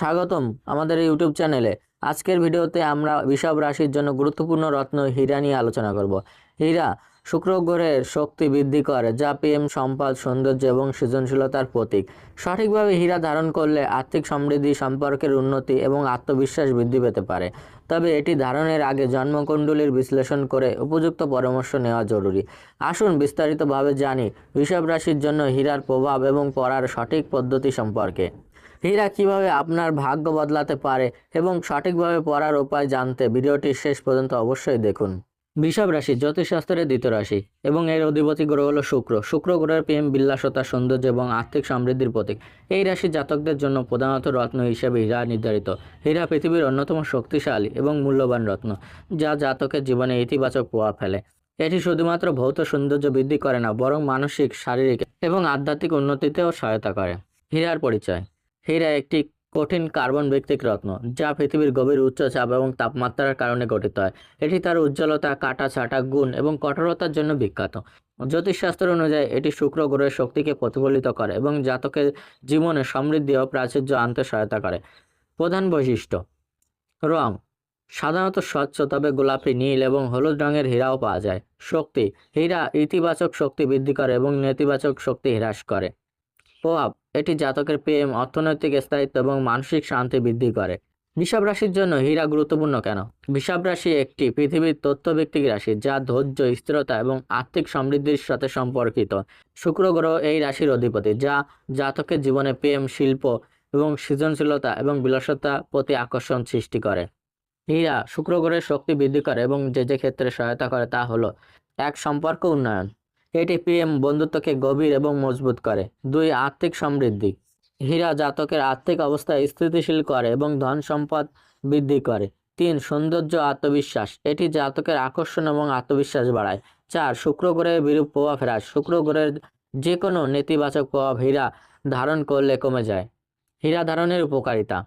স্বাগতম আমাদের এই ইউটিউব চ্যানেলে। আজকের ভিডিওতে আমরা বিষব রাশির জন্য গুরুত্বপূর্ণ রত্ন হীরা নিয়ে আলোচনা করব। হীরা শুক্র গ্রহের শক্তি বৃদ্ধি করে, যা প্রেম, সম্পদ, সৌন্দর্য এবং সৃজনশীলতার প্রতীক। সঠিকভাবে হীরা ধারণ করলে আর্থিক সমৃদ্ধি, সম্পর্কের উন্নতি এবং আত্মবিশ্বাস বৃদ্ধি পেতে পারে। তবে এটি ধারণের আগে জন্মকুণ্ডলীর বিশ্লেষণ করে উপযুক্ত পরামর্শ নেওয়া জরুরি। আসুন বিস্তারিতভাবে জানি বিষব রাশির জন্য হীরার প্রভাব এবং পড়ার সঠিক পদ্ধতি সম্পর্কে। হীরা কীভাবে আপনার ভাগ্য বদলাতে পারে এবং সঠিকভাবে পড়ার উপায় জানতে ভিডিওটি শেষ পর্যন্ত অবশ্যই দেখুন। বিষব রাশি জ্যোতিষশাস্ত্রের দ্বিতীয় রাশি এবং এর অধিপতি গ্রহ হল শুক্র। শুক্র গ্রহের প্রেম বিল্লাসতা সৌন্দর্য এবং আর্থিক সমৃদ্ধির প্রতীক। এই রাশি জাতকদের জন্য প্রধানত রত্ন হিসেবে হীরা নির্ধারিত। হীরা পৃথিবীর অন্যতম শক্তিশালী এবং মূল্যবান রত্ন, যা জাতকের জীবনে ইতিবাচক প্রভাব ফেলে। এটি শুধুমাত্র ভৌত সৌন্দর্য বৃদ্ধি করে না, বরং মানসিক, শারীরিক এবং আধ্যাত্মিক উন্নতিতেও সহায়তা করে। হীরার পরিচয় হীরা একটি কঠিন কার্বন ভিত্তিক রত্ন, যা পৃথিবীর গভীর উচ্চচাপ এবং তাপমাত্রার কারণে গঠিত হয়। এটি তার উজ্জ্বলতা কাটা ছাটা গুণ এবং কঠোরতার জন্য বিখ্যাত। জ্যোতিষশাস্ত্র অনুযায়ী, এটি শুক্র গ্রহের শক্তিকে প্রতিফলিত করে এবং জাতকের জীবনে সমৃদ্ধি ও প্রাচুর্য আনতে সহায়তা করে। প্রধান বৈশিষ্ট্য, রং, সাধারণত স্বচ্ছ, তবে গোলাপি, নীল এবং হলুদ রঙের হীরাও পাওয়া যায়। শক্তি, হীরা ইতিবাচক শক্তি বৃদ্ধি করে এবং নেতিবাচক শক্তি হ্রাস করে। প্রভাব, এটি জাতকের প্রেম, অর্থনৈতিক স্থায়িত্ব এবং মানসিক শান্তি বৃদ্ধি করে। বিষাব রাশির জন্য হীরা গুরুত্বপূর্ণ কেন? বিষাব রাশি একটি পৃথিবীর তথ্যভিত্তিক রাশি যা ধৈর্য, স্থিরতা এবং আর্থিক সমৃদ্ধির সাথে সম্পর্কিত। শুক্র গ্রহ এই রাশির অধিপতি, যা জাতকের জীবনে প্রেম, শিল্প এবং সৃজনশীলতা এবং বিলাসতা প্রতি আকর্ষণ সৃষ্টি করে। হীরা শুক্র গ্রহের শক্তি বৃদ্ধি করে এবং যে যে ক্ষেত্রে সহায়তা করে তা হলো এক সম্পর্ক উন্নয়ন। এটি প্রেম, বন্ধুত্বকে গভীর এবং মজবুত করে। দুই, আর্থিক সমৃদ্ধি। হীরা জাতকের আর্থিক অবস্থা স্থিতিশীল করে এবং ধন সম্পদ বৃদ্ধি করে। তিন, সৌন্দর্য আত্মবিশ্বাস। এটি জাতকের আকর্ষণ এবং আত্মবিশ্বাস বাড়ায়। চার, শুক্র গ্রহের বিরূপ প্রভাব হ্রাস। শুক্র গ্রহের যে কোনো নেতিবাচক প্রভাব হীরা ধারণ করলে কমে যায়। হীরা ধারণের উপকারিতা।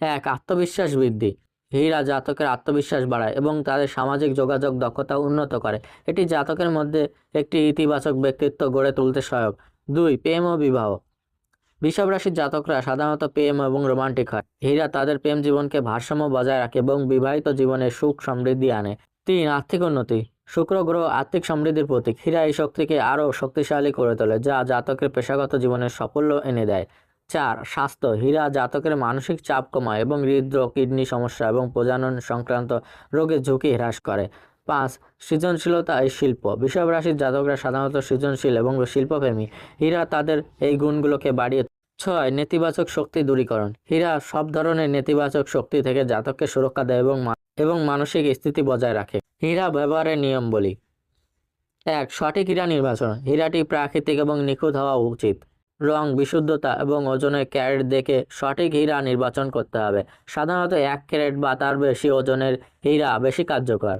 এক, আত্মবিশ্বাস বৃদ্ধি। হীরা জাতকের আত্মবিশ্বাস বাড়ায় এবং তাদের সামাজিক যোগাযোগ দক্ষতা উন্নত করে। এটি জাতকের মধ্যে একটি ইতিবাচক ব্যক্তিত্ব গড়ে তুলতে সহায়ক। দুই, প্রেম ও বিবাহ। বিষব রাশির জাতকরা সাধারণত প্রেম এবং রোমান্টিক হয়। হীরা তাদের প্রেম জীবনকে ভারসাম্য বজায় রাখে এবং বিবাহিত জীবনে সুখ সমৃদ্ধি আনে। তিন, আর্থিক উন্নতি। শুক্র, গ্রহ আর্থিক সমৃদ্ধির প্রতীক। হীরা এই শক্তিকে আরও শক্তিশালী করে তোলে, যা জাতকের পেশাগত জীবনের সাফল্য এনে দেয়। চার, স্বাস্থ্য, হীরা জাতকের মানসিক চাপ কমায় এবং হৃদরোগ, কিডনি সমস্যা এবং প্রজনন সংক্রান্ত রোগের ঝুঁকি হ্রাস করে। পাঁচ, সৃজনশীলতা এই শিল্প। বিষব রাশির জাতকরা সাধারণত সৃজনশীল এবং শিল্পপ্রেমী। হীরা তাদের এই গুণগুলোকে বাড়িয়ে ছয়, নেতিবাচক শক্তি দূরীকরণ। হীরা সব ধরনের নেতিবাচক শক্তি থেকে জাতককে সুরক্ষা দেয় এবং এবং মানসিক স্থিতি বজায় রাখে। হীরা ব্যবহারের নিয়ম বলি। এক, সঠিক হীরা নির্বাচন। হীরাটি প্রাকৃতিক এবং নিখুঁত হওয়া উচিত। রং, বিশুদ্ধতা এবং ওজনের ক্যারেট দেখে সঠিক হীরা নির্বাচন করতে হবে। সাধারণত এক ক্যারেট বা তার বেশি ওজনের হীরা বেশি কার্যকর।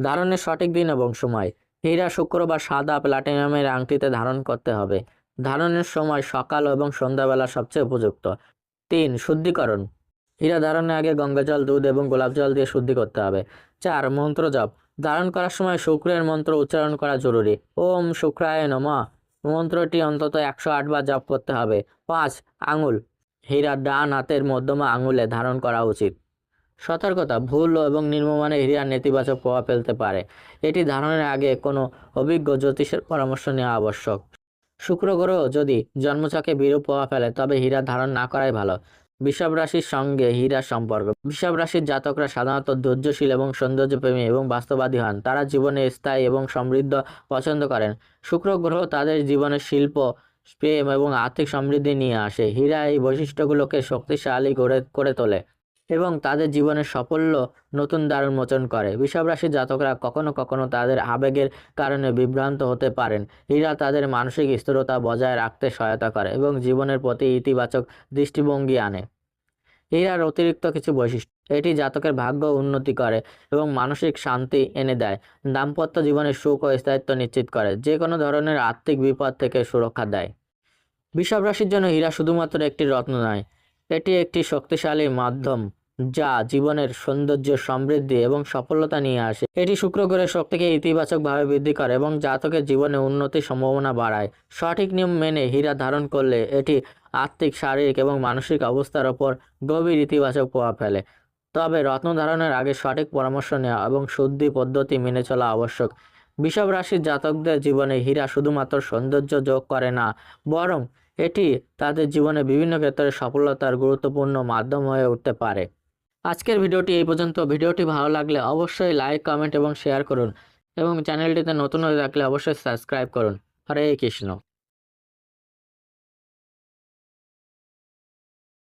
ধারণের সঠিক দিন এবং সময়। হীরা শুক্র বা সাদা প্লাটিনামের আংটিতে ধারণ করতে হবে। ধারণের সময় সকাল এবং সন্ধ্যাবেলা সবচেয়ে উপযুক্ত। তিন, শুদ্ধিকরণ। হীরা ধারণের আগে গঙ্গা জল, দুধ এবং গোলাপ জল দিয়ে শুদ্ধি করতে হবে। চার, মন্ত্র জপ। ধারণ করার সময় শুক্রের মন্ত্র উচ্চারণ করা জরুরি। ওম শুক্রায় নমঃ। মন্ত্রটি অন্তত একশো আটবার জপ করতে হবে। পাঁচ, আঙুল। হীরা ডান হাতের মধ্যমা আঙুলে ধারণ করা উচিত। সতর্কতা, ভুল এবং নির্মমানে হীরার নেতিবাচক প্রভাব ফেলতে পারে। এটি ধারণের আগে কোনো অভিজ্ঞ জ্যোতিষের পরামর্শ নেওয়া আবশ্যক। শুক্র গ্রহ যদি জন্মচাকে বিরূপ প্রভাব ফেলে, তবে হীরা ধারণ না করাই ভালো। বিষব রাশির সঙ্গে হীরার সম্পর্ক। বিষব রাশির জাতকরা সাধারণত ধৈর্যশীল এবং সৌন্দর্যপ্রেমী এবং বাস্তবাদী হন। তারা জীবনে স্থায়ী এবং সমৃদ্ধ পছন্দ করেন। শুক্র গ্রহ তাদের জীবনে শিল্প, প্রেম এবং আর্থিক সমৃদ্ধি নিয়ে আসে। হীরা এই বৈশিষ্ট্যগুলোকে শক্তিশালী করে করে তোলে এবং তাদের জীবনের সাফল্য নতুন দ্বার উন্মোচন করে। বিষব রাশির জাতকরা কখনো কখনো তাদের আবেগের কারণে বিভ্রান্ত হতে পারেন। হীরা তাদের মানসিক স্থিরতা বজায় রাখতে সহায়তা করে এবং জীবনের প্রতি ইতিবাচক দৃষ্টিভঙ্গি আনে। হীরার অতিরিক্ত কিছু বৈশিষ্ট্য। এটি জাতকের ভাগ্য উন্নতি করে এবং মানসিক শান্তি এনে দেয়। দাম্পত্য জীবনে সুখ ও স্থায়িত্ব নিশ্চিত করে। যে কোনো ধরনের আর্থিক বিপদ থেকে সুরক্ষা দেয়। বিষব রাশির জন্য হীরা শুধুমাত্র একটি রত্ন নয়, এটি একটি শক্তিশালী মাধ্যম। যা জীবনের সৌন্দর্য, সমৃদ্ধি এবং সফলতা নিয়ে আসে। এটি শুক্র গ্রহের শক্তিকে ইতিবাচকভাবে বৃদ্ধি করে এবং জাতকের জীবনে উন্নতির সম্ভাবনা বাড়ায়। সঠিক নিয়ম মেনে হীরা ধারণ করলে এটি আর্থিক, শারীরিক এবং মানসিক অবস্থার ওপর গভীর ইতিবাচক প্রভাব ফেলে। তবে রত্ন ধারণের আগে সঠিক পরামর্শ নেওয়া এবং শুদ্ধি পদ্ধতি মেনে চলা আবশ্যক। বিষব রাশির জাতকদের জীবনে হীরা শুধুমাত্র সৌন্দর্য যোগ করে না, বরং এটি তাদের জীবনে বিভিন্ন ক্ষেত্রে সফলতার গুরুত্বপূর্ণ মাধ্যম হয়ে উঠতে পারে। আজকের ভিডিওটি এই পর্যন্ত। ভিডিওটি ভালো লাগলে অবশ্যই লাইক কমেন্ট এবং শেয়ার করুন এবং চ্যানেলটিতে নতুন হয়ে থাকলে অবশ্যই সাবস্ক্রাইব করুন। হরে কৃষ্ণ।